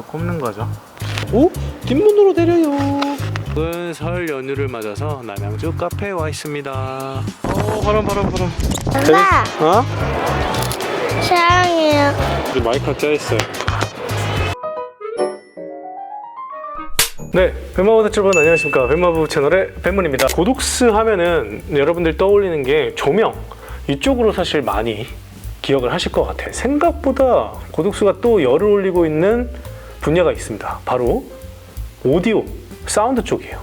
이거를 꼽는 거죠. 오? 뒷문으로 내려요. 오늘 설 연휴를 맞아서 남양주 카페에 와 있습니다. 어, 바람 바람 바람. 엄마 어? 사랑해요. 우리 마이크가 껴있어요. 네, 뱀마부 여러분 안녕하십니까. 뱀마부 채널의 뱀문입니다. 고독스 하면은 여러분들 떠올리는 게 조명 이쪽으로 사실 많이 기억을 하실 것 같아요. 생각보다 고독스가 또 열을 올리고 있는 분야가 있습니다. 바로 오디오, 사운드 쪽이에요.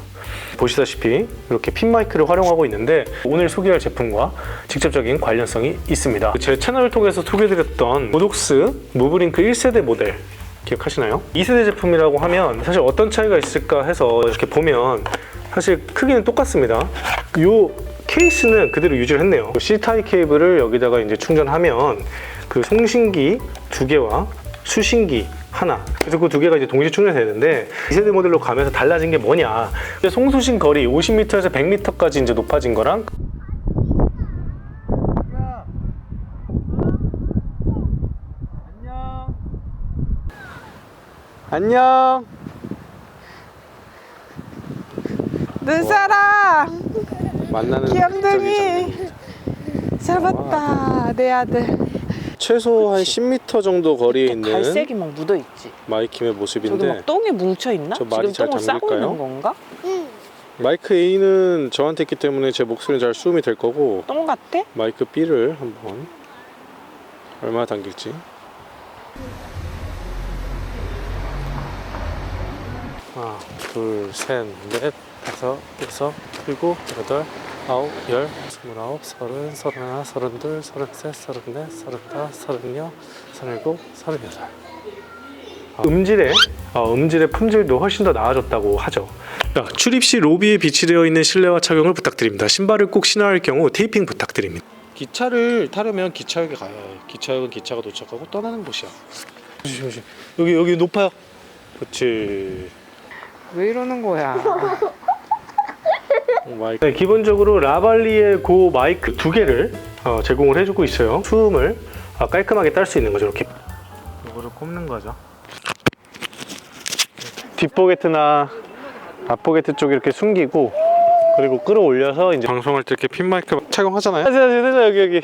보시다시피 이렇게 핀 마이크를 활용하고 있는데 오늘 소개할 제품과 직접적인 관련성이 있습니다. 제 채널을 통해서 소개드렸던 보독스 무브링크 1세대 모델 기억하시나요? 2세대 제품이라고 하면 사실 어떤 차이가 있을까 해서 이렇게 보면 사실 크기는 똑같습니다. 이 케이스는 그대로 유지를 했네요. C타입 케이블을 여기다가 이제 충전하면 그 송신기 두 개와 수신기 하나. 그래서 그 두 개가 이제 동시에 충전되는데 2세대 모델로 가면서 달라진 게 뭐냐? 이제 송수신 거리 50m에서 100m까지 이제 높아진 거랑 안녕. 눈사람 만나는 귀염둥이 목적이죠. 잡았다 내 아들 최소 한 10m 정도 거리에 있는 갈색이 막 묻어 있지 마이킴의 저기 모습인데 막 똥이 뭉쳐 있나? 저 말이 지금 잘 똥을 싸고 잠길까요? 있는 건가? 마이크 A는 저한테 있기 때문에 제 목소리는 잘 수음이 될 거고 똥 같아? 마이크 B를 한번 얼마나 당길지 하나 둘셋넷 다섯 여섯 일곱 여덟 아홉 열 스물아홉 서른 서른하나 서른둘 서른셋 서른넷 서른다섯 서른여섯 서른일곱 서른여덟 음질의 어, 음질의 품질도 훨씬 더 나아졌다고 하죠. 자, 출입 시 로비에 비치되어 있는 실내화 착용을 부탁드립니다. 신발을 꼭 신어야 할 경우 테이핑 부탁드립니다. 기차를 타려면 기차역에 가야 해. 기차역은 기차가 도착하고 떠나는 곳이야. 조심, 조심. 여기 여기 높아요. 그렇지. 왜 이러는 거야 마이크. 네, 기본적으로 라발리의 고 마이크 두 개를 어, 제공을 해주고 있어요. 수음을 아, 깔끔하게 딸 수 있는 거죠. 이렇게 이거를 꼽는 거죠. 뒷포개트나 앞포개트 쪽 이렇게 숨기고 그리고 끌어올려서 이제 방송할 때 이렇게 핀 마이크 착용하잖아요. 하지 하지 하지 여기 여기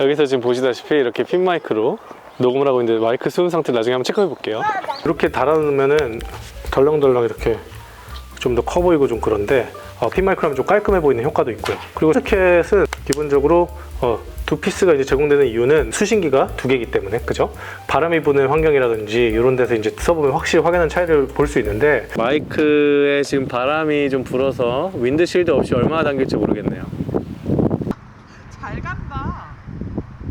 여기서 지금 보시다시피 이렇게 핀 마이크로 녹음을 하고 있는데 마이크 수음 상태 나중에 한번 체크해 볼게요. 이렇게 달아놓으면은 덜렁덜렁 이렇게 좀 더 커 보이고 좀 그런데 어, 핀 마이크로 하면 좀 깔끔해 보이는 효과도 있고요. 그리고 스켓은 기본적으로 어, 두 피스가 이제 제공되는 이유는 수신기가 두 개이기 때문에 그죠? 바람이 부는 환경이라든지 이런 데서 이제 써보면 확실히 확연한 차이를 볼 수 있는데 마이크에 지금 바람이 좀 불어서 윈드실드 없이 얼마나 당길지 모르겠네요. 잘 간다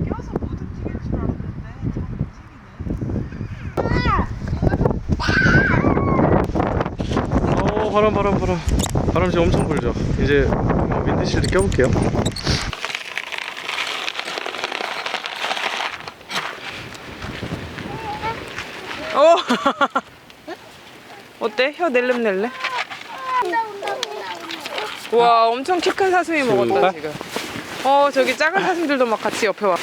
껴서 못 움직일 줄 알았는데 잘 움직이네 어 바람 바람 바람 바람 지금 엄청 불죠. 이제 어, 윈드실드 껴볼게요. 어 어때? 혀 낼름낼래? 와 엄청 키 큰 사슴이 먹었다? 지금 어 저기 작은 사슴들도 막 같이 옆에 와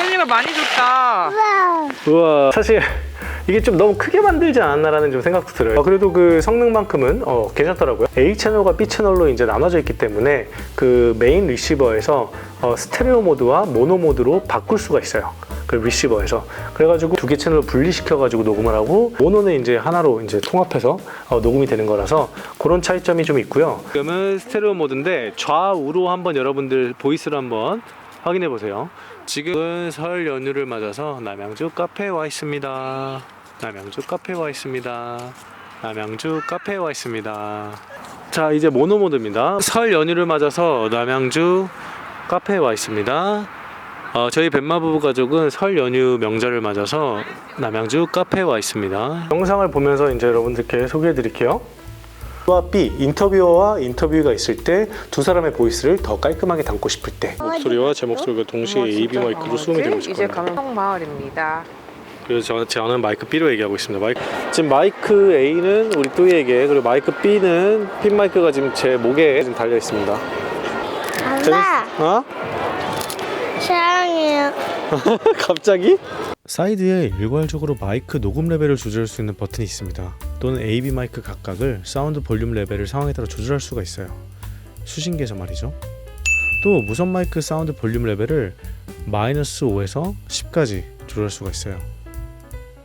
혜진이가 많이 줬다 우와 사실 이게 좀 너무 크게 만들지 않았나라는 좀 생각도 들어요. 어, 그래도 그 성능만큼은 어, 괜찮더라고요. A 채널과 B 채널로 이제 나눠져 있기 때문에 그 메인 리시버에서 어, 스테레오 모드와 모노 모드로 바꿀 수가 있어요. 그 리시버에서 그래가지고 두 개 채널을 분리시켜가지고 녹음을 하고 모노는 이제 하나로 이제 통합해서 어, 녹음이 되는 거라서 그런 차이점이 좀 있고요. 지금은 스테레오 모드인데 좌우로 한번 여러분들 보이스를 한번 확인해 보세요. 지금은 설 연휴를 맞아서 남양주 카페에 와 있습니다. 남양주 카페에 와 있습니다. 남양주 카페에 와 있습니다. 자, 이제 모노 모드입니다. 설 연휴를 맞아서 남양주 카페에 와 있습니다. 어, 저희 뱀마 부부 가족은 설 연휴 명절을 맞아서 남양주 카페에 와 있습니다. 영상을 보면서 이제 여러분들께 소개해 드릴게요. 와 B 인터뷰어와 인터뷰가 있을 때 두 사람의 보이스를 더 깔끔하게 담고 싶을 때 목소리와 제 목소리가 동시에 AB 마이크로 수음이 되고 이제 싶거든요. 가면 마을입니다 그래서 저, 저는 마이크 B로 얘기하고 있습니다. 마이크 지금 마이크 A는 우리 또이에게 그리고 마이크 B는 핀 마이크가 지금 제 목에 지금 달려 있습니다. 엄마 어? 사랑해요. 갑자기? 사이드에 일괄적으로 마이크 녹음 레벨을 조절할 수 있는 버튼이 있습니다. 또는 AV 마이크 각각을 사운드 볼륨 레벨을 상황에 따라 조절할 수가 있어요. 수신기에서 말이죠. 또 무선 마이크 사운드 볼륨 레벨을 마이너스 5에서 10까지 조절할 수가 있어요.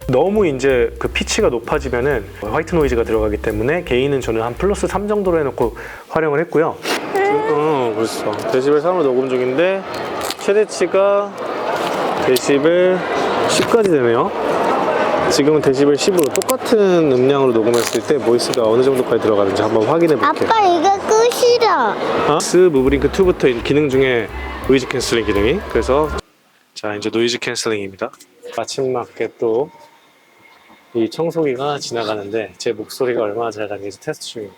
너무 이제 그 피치가 높아지면은 화이트 노이즈가 들어가기 때문에 게인은 저는 한 플러스 3 정도로 해놓고 활용을 했고요. 어, 벌써 데시벨 3으로 녹음 중인데 최대치가 데시벨 10까지 되네요. 지금은 데시벨 10으로 똑같은 음량으로 녹음했을 때 보이스가 어느 정도까지 들어가는지 한번 확인해 볼게요. 아빠 이거 끝이다. 스 무브링크 2부터 기능 중에 노이즈 캔슬링 기능이 그래서 자 이제 노이즈 캔슬링입니다. 마침 맞게 또 이 청소기가 지나가는데 제 목소리가 얼마나 잘 나는지 테스트 중입니다.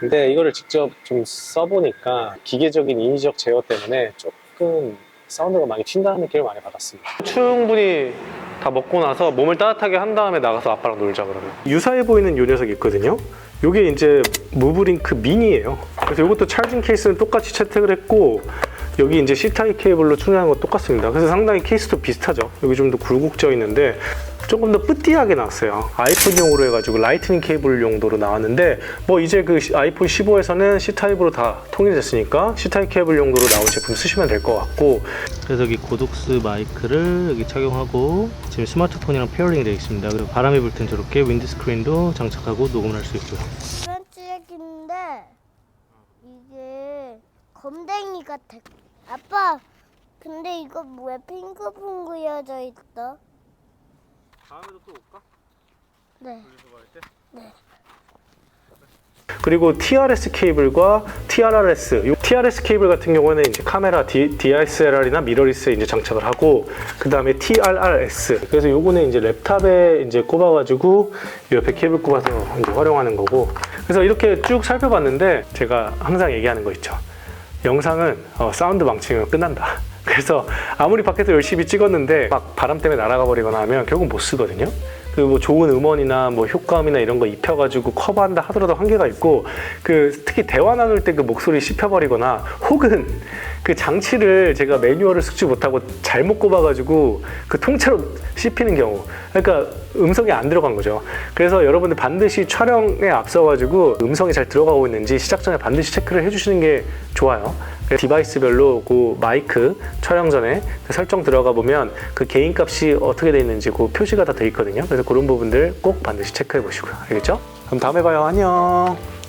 근데 이거를 직접 좀 써보니까 기계적인 인위적 제어 때문에 조금 사운드가 많이 튄다는 느낌을 많이 받았습니다. 충분히 다 먹고 나서 몸을 따뜻하게 한 다음에 나가서 아빠랑 놀자 그러면. 유사해 보이는 요 녀석이 있거든요. 요게 이제 무브링크 미니예요. 그래서 이것도 찰진 케이스는 똑같이 채택을 했고 여기 이제 C타입 케이블로 충전하는 거 똑같습니다. 그래서 상당히 케이스도 비슷하죠. 여기 좀 더 굴곡져 있는데 조금 더 뿌띠하게 나왔어요. 아이폰용으로 해가지고 라이트닝 케이블 용도로 나왔는데 뭐 이제 그 아이폰 15에서는 C타입으로 다 통일됐으니까 C타입 케이블 용도로 나온 제품 쓰시면 될 것 같고 그래서 여기 고독스 마이크를 여기 착용하고 지금 스마트폰이랑 페어링이 되어 있습니다. 그리고 바람이 불 땐 저렇게 윈드 스크린도 장착하고 녹음을 할 수 있고요. 프렌치 얘기인데 이게 검댕이 같아. 아빠, 근데 이거 왜 핑크퐁크여져 있어? 다음에도 또 올까? 네. 그리고 TRS 케이블과 TRRS, 요 TRS 케이블 같은 경우에는 이제 카메라 D, DSLR이나 미러리스에 이제 장착을 하고 그 다음에 TRRS. 그래서 요거는 이제 랩탑에 이제 꼽아가지고 요 옆에 케이블 꼽아서 이제 활용하는 거고. 그래서 이렇게 쭉 살펴봤는데 제가 항상 얘기하는 거 있죠. 영상은 어, 사운드 망치면 끝난다. 그래서 아무리 밖에서 열심히 찍었는데 막 바람 때문에 날아가 버리거나 하면 결국 못 쓰거든요. 그 뭐 좋은 음원이나 뭐 효과음이나 이런 거 입혀가지고 커버한다 하더라도 한계가 있고 그 특히 대화 나눌 때 그 목소리 씹혀버리거나 혹은 그 장치를 제가 매뉴얼을 숙지 못하고 잘못 꼽아가지고 그 통째로 씹히는 경우 그러니까 음성이 안 들어간 거죠. 그래서 여러분들 반드시 촬영에 앞서 가지고 음성이 잘 들어가고 있는지 시작 전에 반드시 체크를 해주시는 게 좋아요. 디바이스별로 그 마이크 촬영 전에 그 설정 들어가 보면 그 개인 값이 어떻게 돼 있는지 그 표시가 다 돼 있거든요. 그래서 그런 부분들 꼭 반드시 체크해 보시고요. 알겠죠? 그럼 다음에 봐요. 안녕.